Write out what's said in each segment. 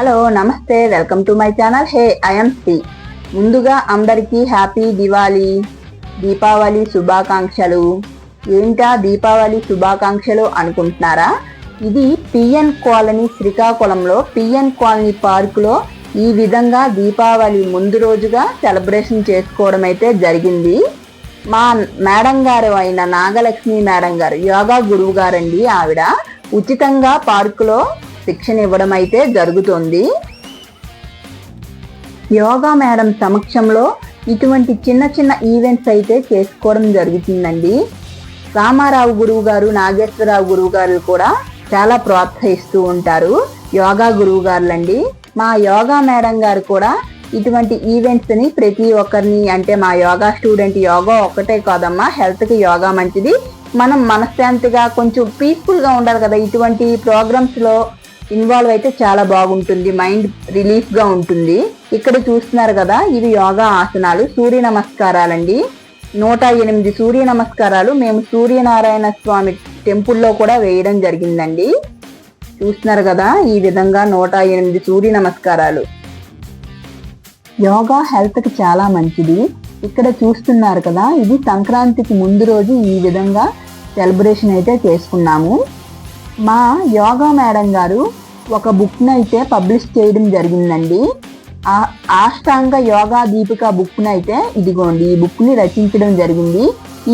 Hello నమస్తే welcome to my channel. Hey I'm C. ముందుగా అందరికీ హ్యాపీ దివాళీ. దీపావళి శుభాకాంక్షలు. ఏంటా దీపావళి శుభాకాంక్షలు అనుకుంటున్నారా? ఇది పిఎన్ కాలనీ శ్రీకాకుళంలో పిఎన్ కాలనీ పార్కులో ఈ విధంగా దీపావళి ముందు రోజుగా సెలబ్రేషన్ చేసుకోవడం అయితే జరిగింది. మా మేడం గారు అయిన నాగలక్ష్మి మేడం గారు యోగా గురువు గారండి ఆవిడ. ఉచితంగా పార్కులో శిక్షణ ఇవ్వడం అయితే జరుగుతుంది. యోగా మేడం సమక్షంలో ఇటువంటి చిన్న చిన్న ఈవెంట్స్ అయితే చేసుకోవడం జరుగుతుందండి. రామారావు గురువు గారు నాగేశ్వరరావు గురువు గారు కూడా చాలా ప్రోత్సహిస్తూ ఉంటారు. యోగా గురువు గారులండి. మా యోగా మేడం గారు కూడా ఇటువంటి ఈవెంట్స్ని ప్రతి ఒక్కరిని అంటే మా యోగా స్టూడెంట్ యోగా ఒక్కటే కాదమ్మా హెల్త్కి యోగా మంచిది. మనం మనశ్శాంతిగా కొంచెం పీస్ఫుల్గా ఉండాలి కదా ఇటువంటి ప్రోగ్రామ్స్లో. ఇన్వాల్వ్ అయితే చాలా బాగుంటుంది మైండ్ రిలీఫ్గా ఉంటుంది. ఇక్కడ చూస్తున్నారు కదా ఇవి యోగా ఆసనాలు సూర్య నమస్కారాలండి. నూట ఎనిమిది సూర్య నమస్కారాలు మేము సూర్యనారాయణ స్వామి టెంపుల్లో కూడా వేయడం జరిగిందండి. చూస్తున్నారు కదా ఈ విధంగా నూట ఎనిమిది సూర్య నమస్కారాలు. యోగా హెల్త్కి చాలా మంచిది. ఇక్కడ చూస్తున్నారు కదా ఇది సంక్రాంతికి ముందు రోజు ఈ విధంగా సెలబ్రేషన్ అయితే చేసుకున్నాము. మా యోగా మేడం గారు ఒక బుక్ను అయితే పబ్లిష్ చేయడం జరిగిందండి. ఆష్టాంగ యోగా దీపిక బుక్ను అయితే ఇదిగోండి ఈ బుక్ని రచించడం జరిగింది.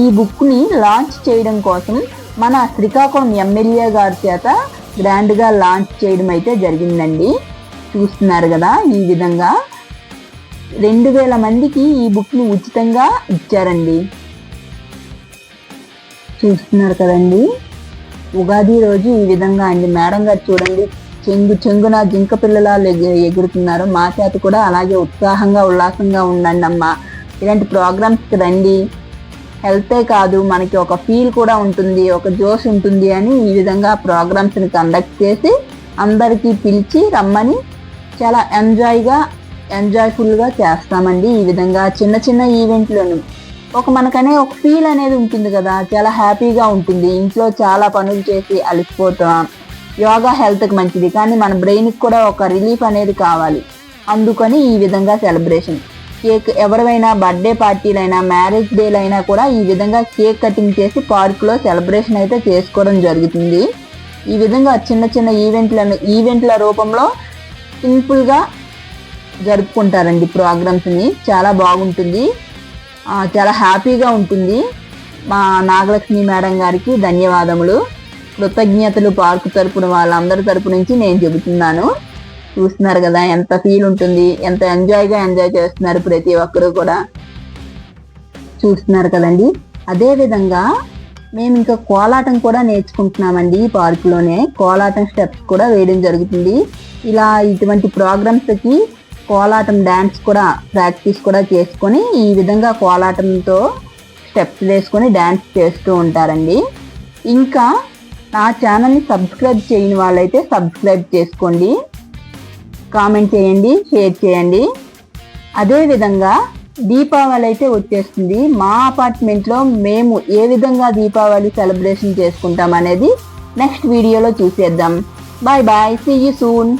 ఈ బుక్ని లాంచ్ చేయడం కోసం మన శ్రీకాకుళం ఎమ్మెల్యే గారి చేత గ్రాండ్గా లాంచ్ చేయడం అయితే జరిగిందండి. చూస్తున్నారు కదా ఈ విధంగా. రెండు వేల మందికి ఈ బుక్ని ఉచితంగా ఇచ్చారండి. చూస్తున్నారు కదండి. ఉగాది రోజు ఈ విధంగా అండి. మేడం గారు చూడండి. చెంగు చెంగున జింక పిల్లలా ఎగురుతున్నారు. మా చేత కూడా అలాగే ఉత్సాహంగా ఉల్లాసంగా ఉండండి అమ్మా. ఇలాంటి ప్రోగ్రామ్స్కి రండి. హెల్తే కాదు మనకి ఒక ఫీల్ కూడా ఉంటుంది ఒక జోష్ ఉంటుంది అని ఈ విధంగా ప్రోగ్రామ్స్ని కండక్ట్ చేసి అందరికీ పిలిచి రమ్మని చాలా ఎంజాయ్గా ఎంజాయ్ఫుల్గా చేస్తామండి ఈ విధంగా చిన్న చిన్న ఈవెంట్లను. ఒక మనకనే ఒక ఫీల్ అనేది ఉంటుంది కదా చాలా హ్యాపీగా ఉంటుంది. ఇంట్లో చాలా పనులు చేసి అలసిపోతాం. యోగా హెల్త్కి మంచిది. కానీ మన బ్రెయిన్కి కూడా ఒక రిలీఫ్ అనేది కావాలి. అందుకని ఈ విధంగా సెలబ్రేషన్. కేక్ ఎవరైనా బర్త్డే పార్టీలైనా మ్యారేజ్ డేలైనా కూడా ఈ విధంగా కేక్ కటింగ్ చేసి పార్కులో సెలబ్రేషన్ అయితే చేసుకోవడం జరుగుతుంది. ఈ విధంగా చిన్న చిన్న ఈవెంట్లను ఈవెంట్ల రూపంలో సింపుల్గా జరుపుకుంటారండి ప్రోగ్రామ్స్ని. చాలా బాగుంటుంది. చాలా హ్యాపీగా ఉంటుంది. మా నాగలక్ష్మి మేడం గారికి ధన్యవాదములు. కృతజ్ఞతలు పార్కు తరపున వాళ్ళందరి తరపు నుంచి నేను చెబుతున్నాను. చూస్తున్నారు కదా ఎంత ఫీల్ ఉంటుంది ఎంత ఎంజాయ్గా ఎంజాయ్ చేస్తున్నారు ప్రతి ఒక్కరు కూడా. చూస్తున్నారు కదండి. అదే విధంగా మేము ఇంకా కోలాటం కూడా నేర్చుకుంటున్నామండి ఈ పార్కులోనే. కోలాటం స్టెప్స్ కూడా వేయడం జరుగుతుంది. ఇలా ఇటువంటి ప్రోగ్రామ్స్కి కోలాటం డ్యాన్స్ కూడా ప్రాక్టీస్ కూడా చేసుకొని ఈ విధంగా కోలాటంతో స్టెప్స్ వేసుకొని డ్యాన్స్ చేస్తూ ఉంటారండి. ఇంకా నా ఛానల్ని సబ్స్క్రైబ్ చేయని వాళ్ళైతే సబ్స్క్రైబ్ చేసుకోండి. కామెంట్ చేయండి షేర్ చేయండి. అదేవిధంగా దీపావళి అయితే వచ్చేస్తుంది. మా అపార్ట్మెంట్లో మేము ఏ విధంగా దీపావళి సెలబ్రేషన్ చేసుకుంటాం అనేది నెక్స్ట్ వీడియోలో చూసేద్దాం. Bye bye see you soon